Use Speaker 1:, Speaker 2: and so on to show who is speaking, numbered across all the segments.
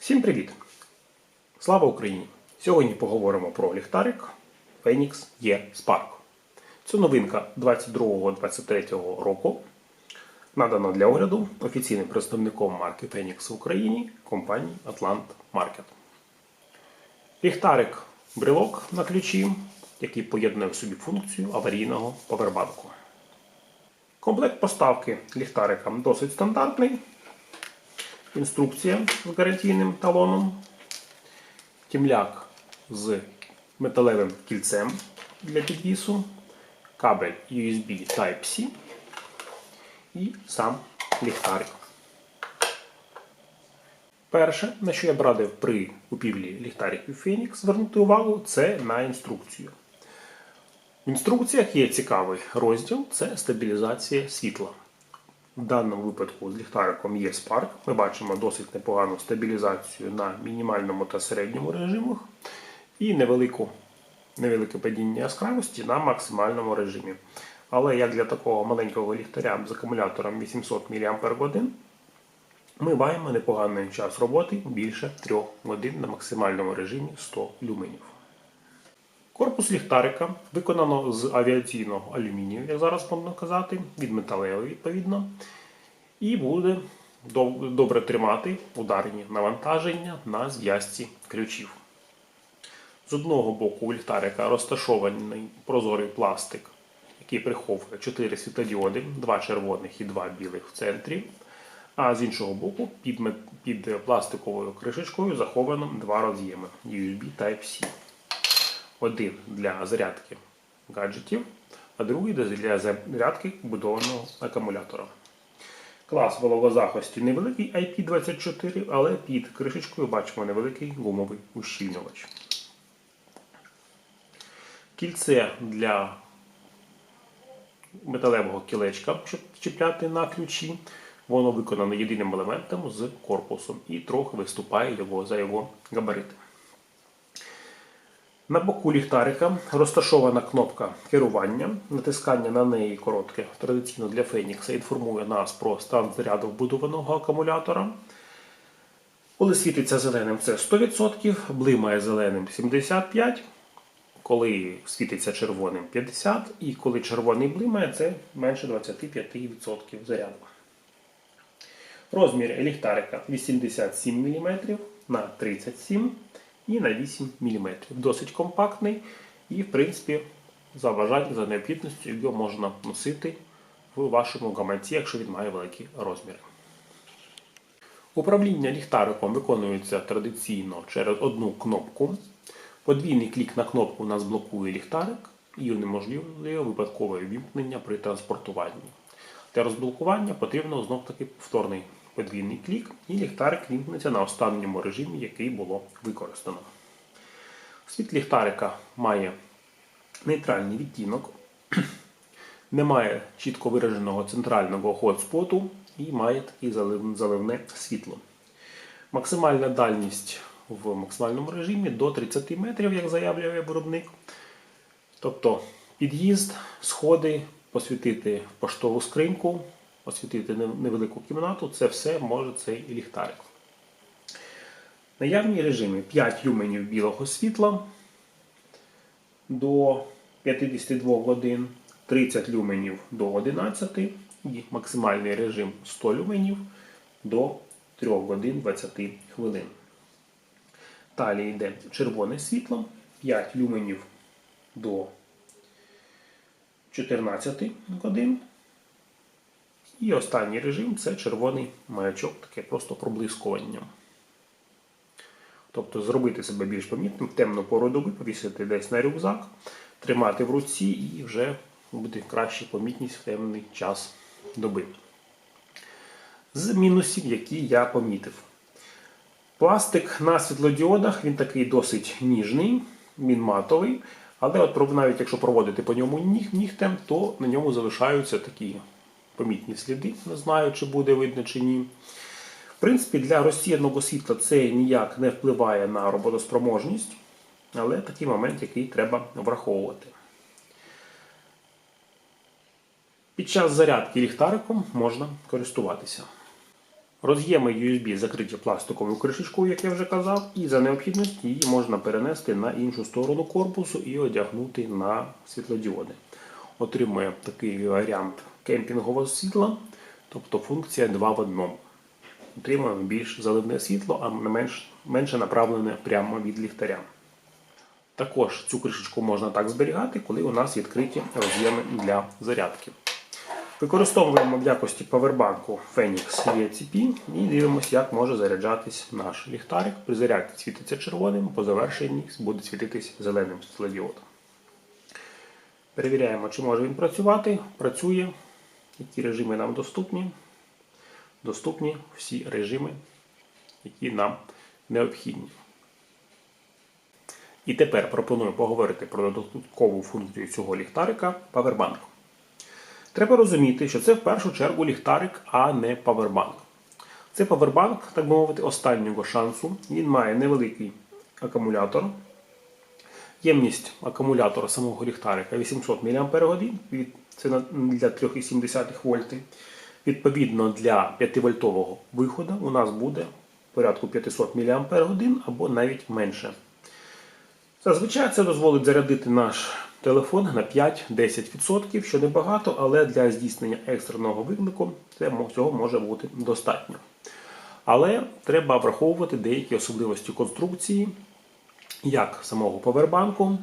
Speaker 1: Всім привіт! Слава Україні! Сьогодні поговоримо про ліхтарик Phoenix E Spark. Це новинка 22-23 року. Надана для огляду офіційним представником марки Phoenix в Україні компанії Atlant Market. Ліхтарик брелок на ключі, який поєднує в собі функцію аварійного повербанку. Комплект поставки ліхтарика досить стандартний. Інструкція з гарантійним талоном, тімляк з металевим кільцем для підвісу, кабель USB Type-C і сам ліхтарик. Перше, на що я б радив при купівлі ліхтариків Phoenix звернути увагу, це на інструкцію. В інструкціях є цікавий розділ це стабілізація світла. В даному випадку з ліхтариком є Spark. Ми бачимо досить непогану стабілізацію на мінімальному та середньому режимах і невелику, невелике падіння яскравості на максимальному режимі. Але як для такого маленького ліхтаря з акумулятором 800 мАч, ми маємо непоганий час роботи більше 3 годин на максимальному режимі 100 люменів. Корпус ліхтарика виконано з авіаційного алюмінію, як зараз можна казати, від металевого відповідно, і буде добре тримати ударні навантаження на зв'язці ключів. З одного боку у ліхтарика розташований прозорий пластик, який приховує 4 світлодіоди, 2 червоних і 2 білих в центрі. А з іншого боку, під, під пластиковою кришечкою заховано два роз'єми USB Type-C один для зарядки гаджетів, а другий для зарядки будованого акумулятора. Клас вологозахисті невеликий IP24, але під кришечкою бачимо невеликий гумовий ущільнювач. Кільце для металевого кілечка, щоб чіпляти на ключі. Воно виконано єдиним елементом з корпусом і трохи виступає його за його габарити. На боку ліхтарика розташована кнопка керування. Натискання на неї коротке, традиційно для Фенікса, інформує нас про стан заряду вбудованого акумулятора. Коли світиться зеленим, це 100%, блимає зеленим 75%, коли світиться червоним 50%, і коли червоний блимає, це менше 25% заряду. Розмір ліхтарика 87 мм на 37 мм і на 8 мм. Досить компактний і, в принципі, за бажанням, за необхідністю його можна носити в вашому гаманці, якщо він має великі розміри. Управління ліхтариком виконується традиційно через одну кнопку. Подвійний клік на кнопку у нас блокує ліхтарик і унеможливлює випадкове вімкнення при транспортуванні. Для розблокування потрібно знов-таки повторний подвійний клік, і ліхтарик вімкнеться на останньому режимі, який було використано. Світ ліхтарика має нейтральний відтінок, немає чітко вираженого центрального хотспоту і має таке залив- заливне світло. Максимальна дальність в максимальному режимі до 30 метрів, як заявляє виробник. Тобто під'їзд, сходи, посвітити поштову скриньку, освітити невелику кімнату, це все може цей ліхтарик. Наявні режими 5 люменів білого світла до 52 годин, 30 люменів до 11 і максимальний режим 100 люменів до 3 годин 20 хвилин. Далі йде червоне світло, 5 люменів до 14 годин. І останній режим це червоний маячок, таке просто проблискування. Тобто зробити себе більш помітним темну пору доби, повісити десь на рюкзак, тримати в руці і вже буде краща помітність в темний час доби. З мінусів, які я помітив. Пластик на світлодіодах він такий досить ніжний, він матовий, але от навіть якщо проводити по ньому нігтем, то на ньому залишаються такі помітні сліди. Не знаю, чи буде видно чи ні. В принципі, для розсіяного світла це ніяк не впливає на роботоспроможність, але такий момент, який треба враховувати. Під час зарядки ліхтариком можна користуватися. Роз'єми USB закриті пластиковою кришечкою, як я вже казав, і за необхідності її можна перенести на іншу сторону корпусу і одягнути на світлодіоди. Отримує такий варіант кемпінгового світла, тобто функція 2 в одному. Отримуємо більш заливне світло, а менш, менше направлене прямо від ліхтаря. Також цю кришечку можна так зберігати, коли у нас відкриті роз'єми для зарядки. Використовуємо в якості павербанку Phoenix ECP і дивимося, як може заряджатись наш ліхтарик. При зарядці світиться червоним, по завершенні буде світитись зеленим світлодіодом. Перевіряємо, чи може він працювати. Працює, які режими нам доступні. Доступні всі режими, які нам необхідні. І тепер пропоную поговорити про додаткову функцію цього ліхтарика Powerbank. Треба розуміти, що це в першу чергу ліхтарик, а не павербанк. Це павербанк, так би мовити, останнього шансу. Він має невеликий акумулятор. Ємність акумулятора самого ліхтарика 800 мАч, це для 3,7 вольти. Відповідно, для 5-вольтового виходу у нас буде порядку 500 мАч або навіть менше. Зазвичай це дозволить зарядити наш телефон на 5-10%, що небагато, але для здійснення екстреного виклику цього може бути достатньо. Але треба враховувати деякі особливості конструкції, як самого повербанку,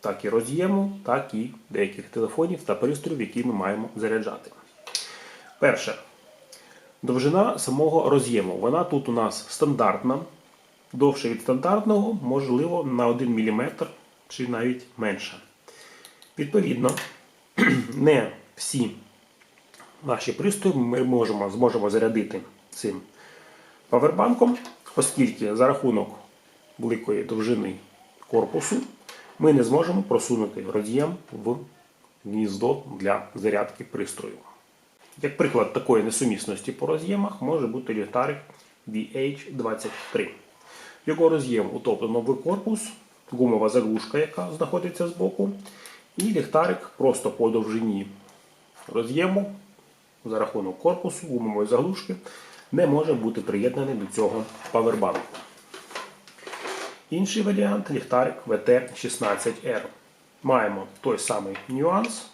Speaker 1: так і роз'єму, так і деяких телефонів та пристроїв, які ми маємо заряджати. Перше. Довжина самого роз'єму. Вона тут у нас стандартна, довше від стандартного, можливо, на 1 мм чи навіть менше. Відповідно, не всі наші пристрої ми можемо, зможемо зарядити цим павербанком, оскільки за рахунок великої довжини корпусу ми не зможемо просунути роз'єм в гніздо для зарядки пристрою. Як приклад такої несумісності по роз'ємах може бути ліхтарик VH23. Його роз'єм утоплено в корпус, гумова заглушка, яка знаходиться збоку, і ліхтарик просто по довжині роз'єму за рахунок корпусу, гумової заглушки, не може бути приєднаний до цього павербанку. Інший варіант ліхтарик VT16R. Маємо той самий нюанс,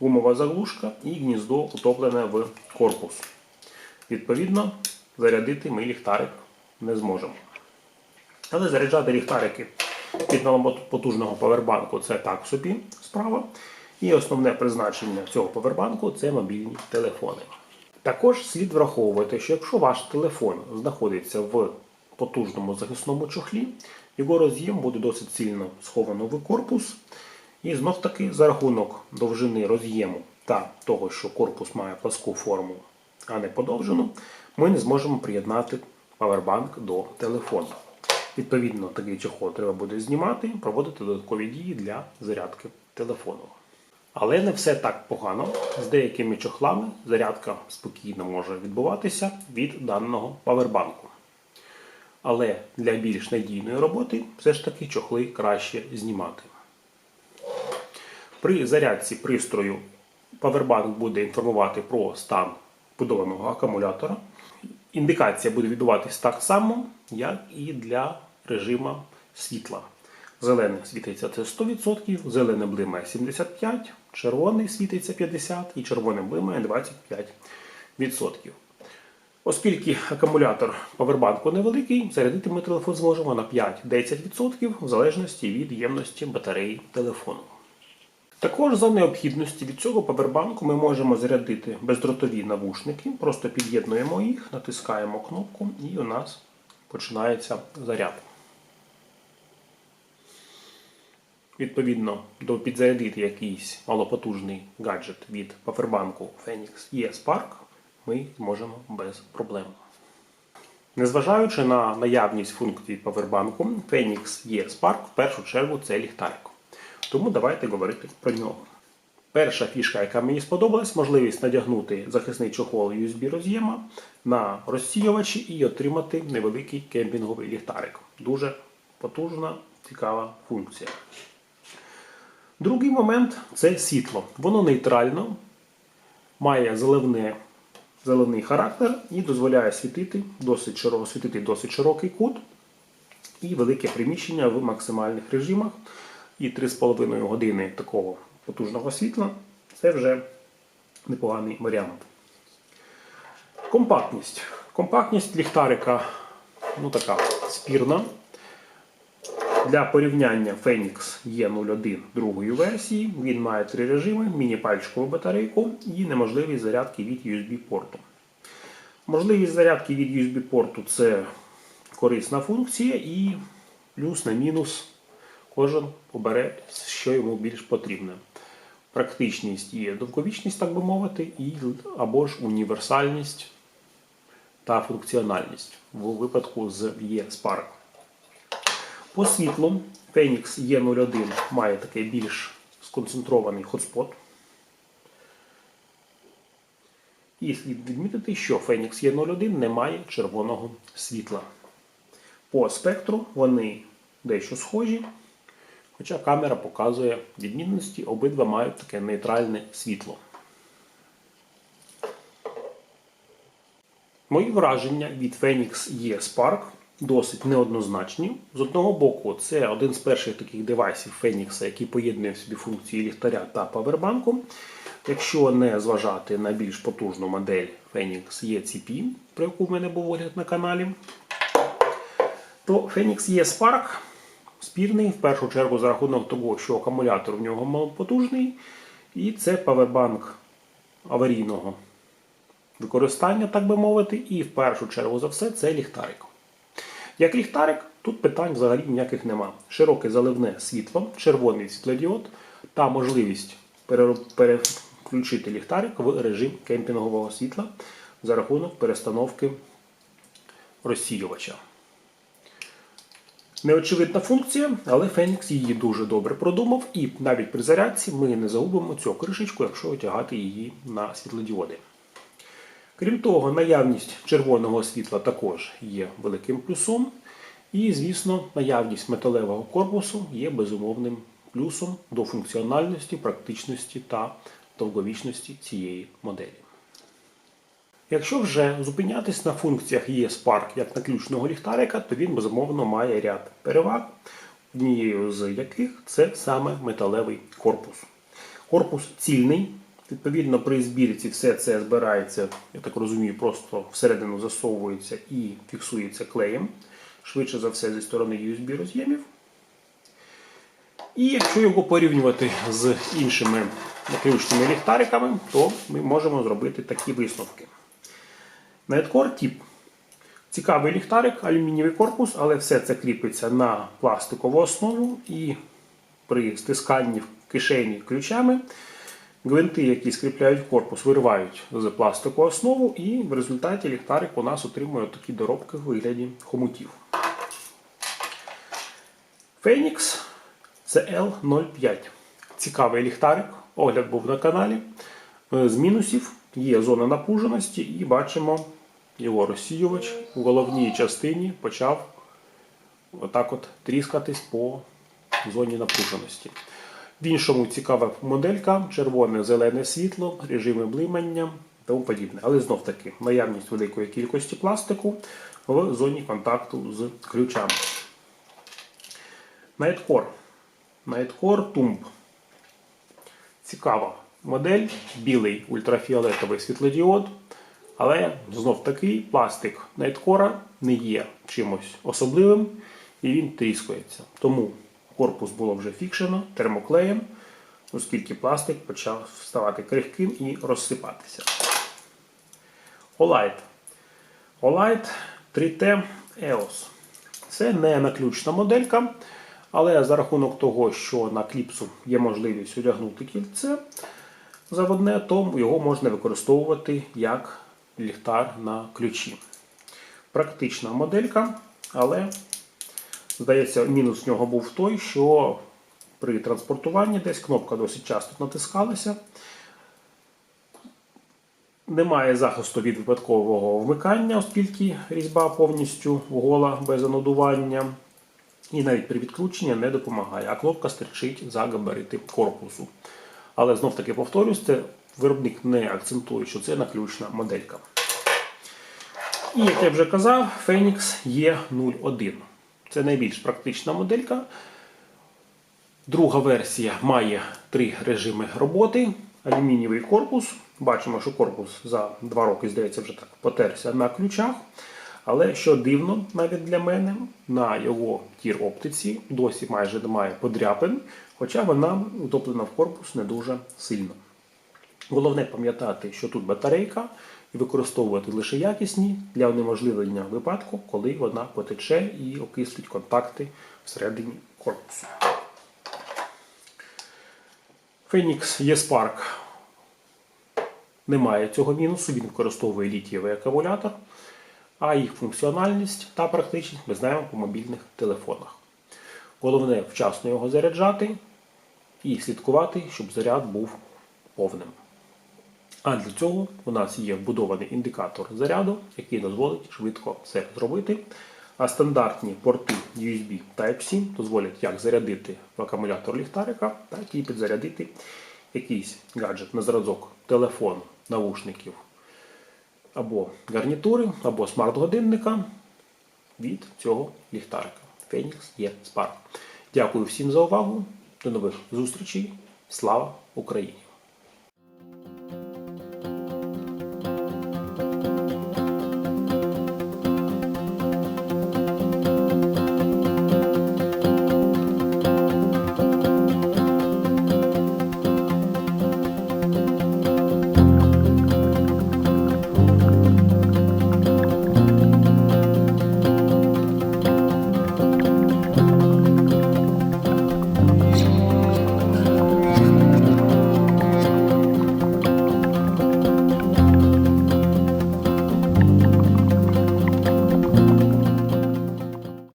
Speaker 1: гумова заглушка і гніздо утоплене в корпус. Відповідно, зарядити ми ліхтарик не зможемо. Але заряджати ліхтарики від потужного павербанку це так собі справа. І основне призначення цього павербанку це мобільні телефони. Також слід враховувати, що якщо ваш телефон знаходиться в потужному захисному чохлі, його роз'єм буде досить сильно сховано в корпус. І знов таки за рахунок довжини роз'єму та того, що корпус має пласку форму, а не подовжену, ми не зможемо приєднати павербанк до телефону. Відповідно, такий чохол треба буде знімати, проводити додаткові дії для зарядки телефону. Але не все так погано. З деякими чохлами зарядка спокійно може відбуватися від даного павербанку. Але для більш надійної роботи все ж таки чохли краще знімати. При зарядці пристрою павербанк буде інформувати про стан будованого акумулятора. Індикація буде відбуватись так само, як і для режиму світла. Зелене світиться це 100%, зелене блимає 75%, червоний світиться 50% і червоне блимає 25%. Оскільки акумулятор павербанку невеликий, зарядити ми телефон зможемо на 5-10% в залежності від ємності батареї телефону. Також за необхідності від цього павербанку ми можемо зарядити бездротові навушники, просто під'єднуємо їх, натискаємо кнопку і у нас починається заряд. Відповідно, до підзарядити якийсь малопотужний гаджет від павербанку Phoenix E Spark ми зможемо без проблем. Незважаючи на наявність функцій павербанку, Phoenix E Spark в першу чергу це ліхтарик. Тому давайте говорити про нього. Перша фішка, яка мені сподобалась, можливість надягнути захисний чохол USB роз'єма на розсіювачі і отримати невеликий кемпінговий ліхтарик. Дуже потужна, цікава функція. Другий момент це світло. Воно нейтрально, має заливне зелений характер і дозволяє світити досить, широко, світити досить широкий кут і велике приміщення в максимальних режимах. І 3,5 години такого потужного світла це вже непоганий варіант. Компактність. Компактність ліхтарика ну, така спірна. Для порівняння Phoenix E01 другої версії. Він має три режими: міні-пальчикову батарейку і неможливість зарядки від USB-порту. Можливість зарядки від USB-порту це корисна функція, і плюс на мінус кожен обере, що йому більш потрібне. Практичність і довговічність, так би мовити, і або ж універсальність та функціональність в випадку з E-Spark. По світлу Phoenix E01 має такий більш сконцентрований хотспот. І слід відмітити, що Phoenix E01 не має червоного світла. По спектру вони дещо схожі, хоча камера показує відмінності, обидва мають таке нейтральне світло. Мої враження від Phoenix E Spark досить неоднозначні. З одного боку, це один з перших таких девайсів Phoenix, який поєднує в собі функції ліхтаря та павербанку. Якщо не зважати на більш потужну модель Phoenix ECP, про яку в мене був огляд на каналі, то Phoenix E Spark спірний в першу чергу за рахунок того, що акумулятор в нього малопотужний, і це павербанк аварійного використання, так би мовити, і в першу чергу за все це ліхтарик. Як ліхтарик, тут питань взагалі ніяких нема. Широке заливне світло, червоний світлодіод та можливість переключити ліхтарик в режим кемпінгового світла за рахунок перестановки розсіювача. Неочевидна функція, але Phoenix її дуже добре продумав, і навіть при зарядці ми не загубимо цю кришечку, якщо одягати її на світлодіоди. Крім того, наявність червоного світла також є великим плюсом. І, звісно, наявність металевого корпусу є безумовним плюсом до функціональності, практичності та довговічності цієї моделі. Якщо вже зупинятись на функціях E-Spark як на ключного ліхтарика, то він безумовно має ряд переваг, однією з яких це саме металевий корпус. Корпус цільний, відповідно, при збірці все це збирається, я так розумію, просто всередину засовується і фіксується клеєм, швидше за все зі сторони USB роз'ємів. І якщо його порівнювати з іншими наключними ліхтариками, то ми можемо зробити такі висновки. Nightcore тип. Цікавий ліхтарик, алюмінієвий корпус, але все це кріпиться на пластикову основу і при стисканні в кишені ключами гвинти, які скріпляють корпус, виривають з пластикову основу, і в результаті ліхтарик у нас отримує такі доробки в вигляді хомутів. Phoenix CL05. Цікавий ліхтарик. Огляд був на каналі. Е, З мінусів є зона напруженості, і бачимо його розсіювач у головній частині почав отак от тріскатись по зоні напруженості. В іншому цікава моделька, червоне, зелене світло, режими блимання тому подібне. Але знов таки наявність великої кількості пластику в зоні контакту з ключами. Nightcore. Nightcore Tumb. Цікава модель, білий ультрафіолетовий світлодіод. Але знов таки пластик Nightcore не є чимось особливим і він тріскається. Тому корпус було вже фікшено термоклеєм, оскільки пластик почав ставати крихким і розсипатися. Olight. Olight 3T EOS. Це не наключна моделька, але за рахунок того, що на кліпсу є можливість одягнути кільце заводне, то його можна використовувати як ліхтар на ключі. Практична моделька, але, здається, мінус в нього був той, що при транспортуванні десь кнопка досить часто натискалася. Немає захисту від випадкового вмикання, оскільки різьба повністю гола без анодування. І навіть при відключенні не допомагає, а кнопка стерчить за габарити корпусу. Але знов таки повторюсь, це виробник не акцентує, що це наключна моделька. І як я вже казав, Phoenix E01. Це найбільш практична моделька. Друга версія має три режими роботи. Алюмінієвий корпус. Бачимо, що корпус за два роки, здається, вже так потерся на ключах. Але що дивно навіть для мене, на його тір оптиці досі майже немає подряпин, хоча вона утоплена в корпус не дуже сильно. Головне пам'ятати, що тут батарейка, і використовувати лише якісні для унеможливлення випадку, коли вона потече і окислить контакти всередині корпусу. Phoenix E-Spark не має цього мінусу, він використовує літієвий акумулятор, а їх функціональність та практичність ми знаємо по мобільних телефонах. Головне вчасно його заряджати і слідкувати, щоб заряд був повним. А для цього у нас є вбудований індикатор заряду, який дозволить швидко це зробити. А стандартні порти USB Type-C дозволять як зарядити в акумулятор ліхтарика, так і підзарядити якийсь гаджет на зразок телефон, навушників або гарнітури, або смарт-годинника від цього ліхтарика. Phoenix є Spark. Дякую всім за увагу. До нових зустрічей. Слава Україні!